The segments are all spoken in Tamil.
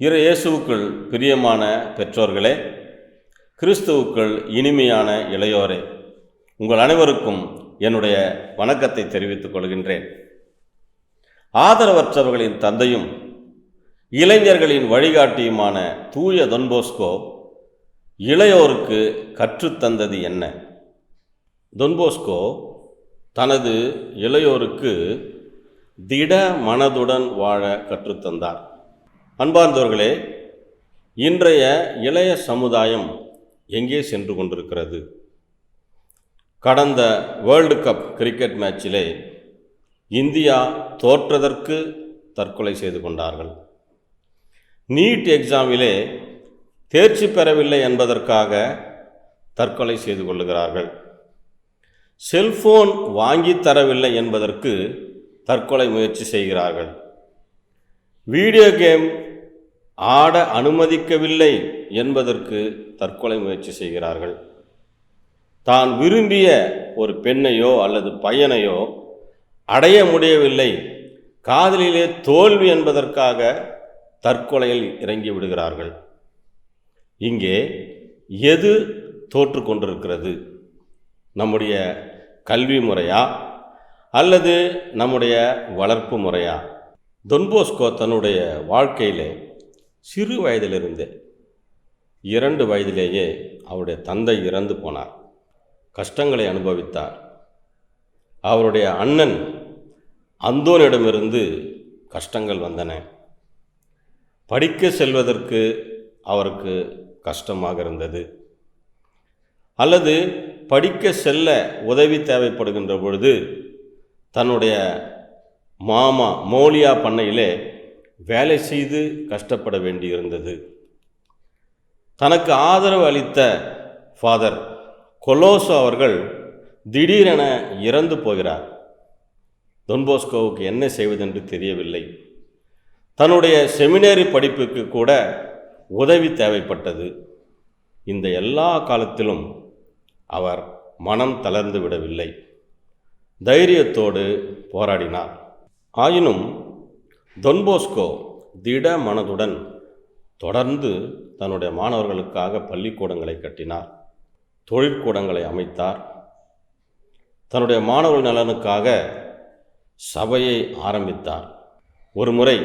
இரு இயேசுவுக்குள் பிரியமான பெற்றோர்களே கிறிஸ்துவுக்குள் இனிமையான இளையோரே உங்கள் அனைவருக்கும் என்னுடைய வணக்கத்தை தெரிவித்துக் கொள்கின்றேன். ஆதரவற்றவர்களின் தந்தையும் இளைஞர்களின் வழிகாட்டியுமான தூய தொன்போஸ்கோ இளையோருக்கு கற்றுத்தந்தது என்ன? தொன்போஸ்கோ தனது இளையோருக்கு திட மனதுடன் வாழ கற்றுத்தந்தார். அன்பார்ந்தவர்களே இன்றைய இளைய சமுதாயம் எங்கே சென்று கொண்டிருக்கிறது? கடந்த வேர்ல்டு கப் கிரிக்கெட் மேட்சிலே இந்தியா தோற்றதற்கு தற்கொலை செய்து கொண்டார்கள். நீட் எக்ஸாமிலே தேர்ச்சி பெறவில்லை என்பதற்காக தற்கொலை செய்து கொள்ளுகிறார்கள். செல்போன் வாங்கி தரவில்லை என்பதற்கு தற்கொலை முயற்சி செய்கிறார்கள். வீடியோ கேம் ஆட அனுமதிக்கவில்லை என்பதற்கு தற்கொலை முயற்சி செய்கிறார்கள். தான் விரும்பிய ஒரு பெண்ணையோ அல்லது பையனையோ அடைய முடியவில்லை. காதலிலே தோல்வி என்பதற்காக தற்கொலையில் இறங்கி விடுகிறார்கள். இங்கே எது தோற்று கொண்டிருக்கிறது? நம்முடைய கல்வி முறையா அல்லது நம்முடைய வளர்ப்பு முறையா? தொன்போஸ்கோ தன்னுடைய வாழ்க்கையிலே சிறு வயதிலிருந்தே இரண்டு வயதிலேயே அவருடைய தந்தை இறந்து போனார். கஷ்டங்களை அனுபவித்தார். அவருடைய அண்ணன் அந்தோனிடமிருந்து கஷ்டங்கள் வந்தன. படிக்க செல்வதற்கு அவருக்கு கஷ்டமாக இருந்தது. அல்லது படிக்க செல்ல உதவி தேவைப்படுகின்ற பொழுது தன்னுடைய மாமா மோலியா பண்ணையிலே வேலை செய்து கஷ்டப்பட வேண்டியிருந்தது. தனக்கு ஆதரவு அளித்த ஃபாதர் கொலோசோ அவர்கள் திடீரென இறந்து போகிறார். தொன்போஸ்கோவுக்கு என்ன செய்வதென்று தெரியவில்லை. தன்னுடைய செமினரி படிப்புக்கு கூட உதவி தேவைப்பட்டது. இந்த எல்லா காலத்திலும் அவர் மனம் தளர்ந்து விடவில்லை. தைரியத்தோடு போராடினார். ஆயினும் தொன்போஸ்கோ திட மனதுடன் தொடர்ந்து தன்னுடைய மாணவர்களுக்காக பள்ளிக்கூடங்களை கட்டினார். தொழிற்கூடங்களை அமைத்தார். தன்னுடைய மாணவர் நலனுக்காக சபையை ஆரம்பித்தார். ஒரு முறை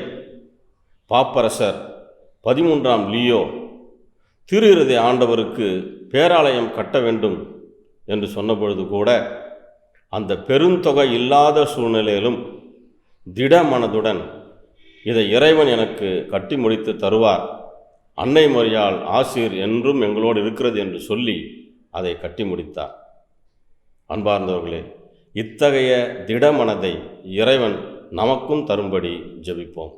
பாப்பரசர் பதிமூன்றாம் லியோ திரு இருதய ஆண்டவருக்கு பேராலயம் கட்ட வேண்டும் என்று சொன்னபொழுது கூட அந்த பெருந்தொகை இல்லாத சூழ்நிலையிலும் திட மனதுடன் இதை இறைவன் எனக்கு கட்டி முடித்து தருவார். அன்னை மொழியால் ஆசிர் என்றும் எங்களோடு இருக்கிறது என்று சொல்லி அதை கட்டி முடித்தார். அன்பார்ந்தவர்களே இத்தகைய திடமனதை இறைவன் நமக்கும் தரும்படி ஜெபிப்போம்.